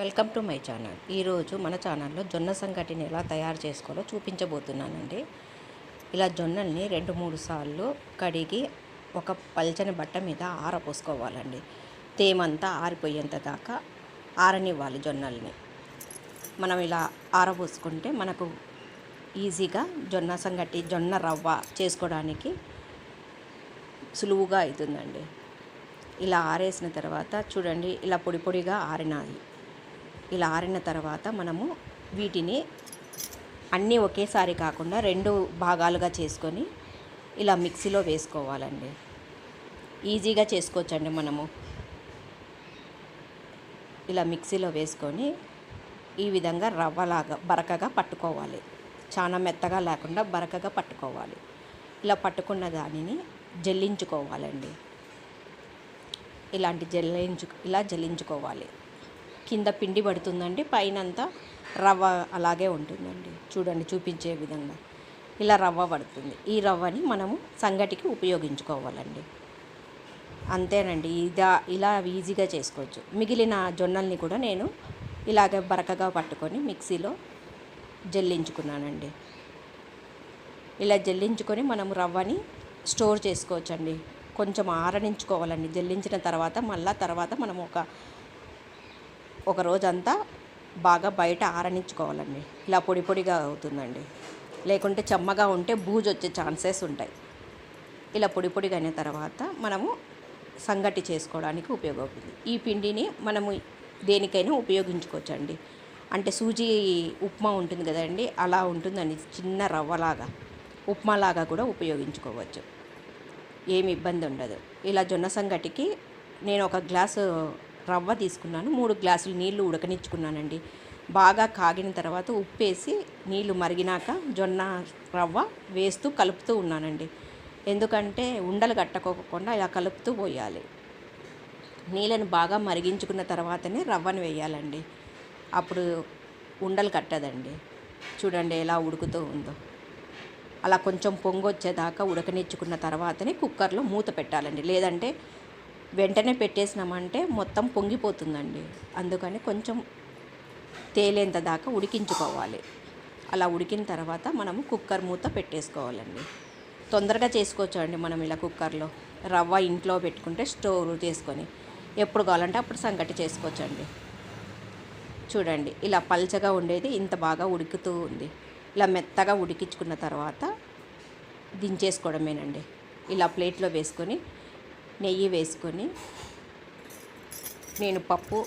Welcome to my channel. ఈరోజు మన ఛానల్లో జొన్న సంగటిని ఎలా తయారు చేసుకోవాలో చూపించబోతున్నానండి. ఇలా జొన్నల్ని రెండు మూడు సార్లు కడిగి ఒక పల్చని బట్ట మీద ఆరపోసుకోవాలండి. తేమంతా ఆరిపోయేంత దాకా ఆరనివ్వాలి జొన్నల్ని. మనం ఇలా ఆరపోసుకుంటే మనకు ఈజీగా జొన్న సంగటి జొన్న రవ్వ చేసుకోవడానికి సులువుగా అవుతుందండి. ఇలా ఆరేసిన తర్వాత చూడండి ఇలా పొడి పొడిగా ఆరినాయి. ఇలా ఆరిన తర్వాత మనము వీటిని అన్నీ ఒకేసారి కాకుండా రెండు భాగాలుగా చేసుకొని ఇలా మిక్సీలో వేసుకోవాలండి. ఈజీగా చేసుకోవచ్చండి మనము. ఇలా మిక్సీలో వేసుకొని ఈ విధంగా రవ్వలాగా బరకగా పట్టుకోవాలి. చాలా మెత్తగా లేకుండా బరకగా పట్టుకోవాలి. ఇలా పట్టుకున్న దానిని జల్లించుకోవాలండి. ఇలాంటి జల్లించు ఇలా జల్లించుకోవాలి. కింద పిండి పడుతుందండి. పైనంతా రవ్వ అలాగే ఉంటుందండి. చూడండి చూపించే విధంగా. ఇలా రవ్వ పడుతుంది. ఈ రవ్వని మనము సంగటికి ఉపయోగించుకోవాలండి. అంతేనండి. ఇదా ఇలా ఈజీగా చేసుకోవచ్చు. మిగిలిన జొన్నల్ని కూడా నేను ఇలాగ బరకగా పట్టుకొని మిక్సీలో జల్లించుకున్నానండి. ఇలా జల్లించుకొని మనం రవ్వని స్టోర్ చేసుకోవచ్చండి. కొంచెం ఆరణించుకోవాలండి జల్లించిన తర్వాత మళ్ళా తర్వాత మనం ఒక ఒక రోజంతా బాగా బయట ఆరనించుకోవాలండి ఇలా పొడి పొడిగా అవుతుందండి. లేకుంటే చెమ్మగా ఉంటే బూజు వచ్చే ఛాన్సెస్ ఉంటాయి. ఇలా పొడి పొడిగా అయిన తర్వాత మనము సంగటి చేసుకోవడానికి ఉపయోగపడుతుంది. ఈ పిండిని మనము దేనికైనా ఉపయోగించుకోవచ్చండి. అంటే సూజీ ఉప్మా ఉంటుంది కదండి అలా ఉంటుందండి చిన్న రవ్వలాగా ఉప్మాలాగా కూడా ఉపయోగించుకోవచ్చు. ఏమి ఇబ్బంది ఉండదు. ఇలా జొన్న సంగటికి నేను ఒక గ్లాసు రవ్వ తీసుకున్నాను. మూడు గ్లాసులు నీళ్ళు ఉడకనిచ్చుకున్నానండి. బాగా కాగిన తర్వాత ఉప్పేసి నీళ్ళు మరిగినాక జొన్న రవ్వ వేస్తూ కలుపుతూ ఉన్నానండి. ఎందుకంటే ఉండలు కట్టకోకుండా ఇలా కలుపుతూ పోయాలి. నీళ్ళని బాగా మరిగించుకున్న తర్వాతనే రవ్వను వేయాలండి. అప్పుడు ఉండలు కట్టదండి. చూడండి ఎలా ఉడుకుతూ ఉందో. అలా కొంచెం పొంగొచ్చేదాకా ఉడకనిచ్చుకున్న తర్వాతనే కుక్కర్లో మూత పెట్టాలండి. లేదంటే వెంటనే పెట్టేసినామంటే మొత్తం పొంగిపోతుందండి. అందుకని కొంచెం తేలేంత దాకా ఉడికించుకోవాలి. అలా ఉడికిన తర్వాత మనము కుక్కర్ మూత పెట్టేసుకోవాలండి. తొందరగా చేసుకోవచ్చు అండి మనం ఇలా కుక్కర్లో. రవ్వ ఇంట్లో పెట్టుకుంటే స్టోర్ చేసుకొని ఎప్పుడు కావాలంటే అప్పుడు సంగటి చేసుకోవచ్చండి. చూడండి ఇలా పల్చగా ఉండేది ఇంత బాగా ఉడుకుతూ ఉంది. ఇలా మెత్తగా ఉడికించుకున్న తర్వాత దించేసుకోవడమేనండి. ఇలా ప్లేట్లో వేసుకొని నెయ్యి వేసుకొని నేను పప్పు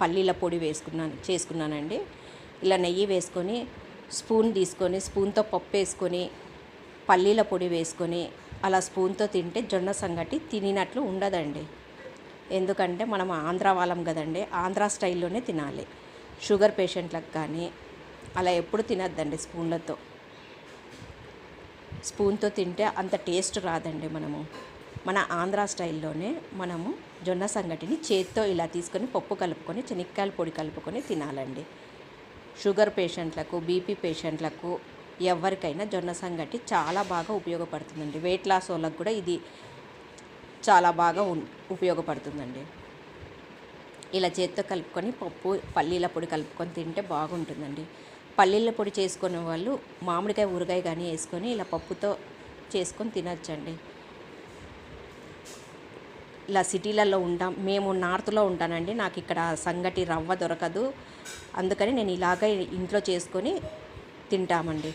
పల్లీల పొడి వేసుకున్నాను చేసుకున్నానండి. ఇలా నెయ్యి వేసుకొని స్పూన్ తీసుకొని స్పూన్తో పప్పు వేసుకొని పల్లీల పొడి వేసుకొని అలా స్పూన్తో తింటే జొన్న సంగటి తినినట్లు ఉండదండి. ఎందుకంటే మనం ఆంధ్ర వాళ్ళం కదండి ఆంధ్ర స్టైల్లోనే తినాలి. షుగర్ పేషెంట్లకు కానీ అలా ఎప్పుడు తినద్దండి స్పూన్లతో. స్పూన్తో తింటే అంత టేస్ట్ రాదండి మనము. మన ఆంధ్ర స్టైల్లోనే మనము జొన్న సంగటిని చేత్తో ఇలా తీసుకొని పప్పు కలుపుకొని చెనిక్కాయల పొడి కలుపుకొని తినాలండి. షుగర్ పేషెంట్లకు బీపీ పేషెంట్లకు ఎవరికైనా జొన్న సంగటి చాలా బాగా ఉపయోగపడుతుందండి. వెయిట్ లాస్ వాళ్ళకు కూడా ఇది చాలా బాగా ఉపయోగపడుతుందండి. ఇలా చేత్తో కలుపుకొని పప్పు పల్లీల పొడి కలుపుకొని తింటే బాగుంటుందండి. పల్లీల పొడి చేసుకునే వాళ్ళు మామిడికాయ ఊరగాయ కానీ వేసుకొని ఇలా పప్పుతో చేసుకొని తినచ్చండి. ఇలా సిటీలలో ఉంటాం. మేము నార్త్లో ఉంటానండి. నాకు ఇక్కడ సంగటి రవ్వ దొరకదు. అందుకని నేను ఇలాగే ఇంట్లో చేసుకొని తింటామండి.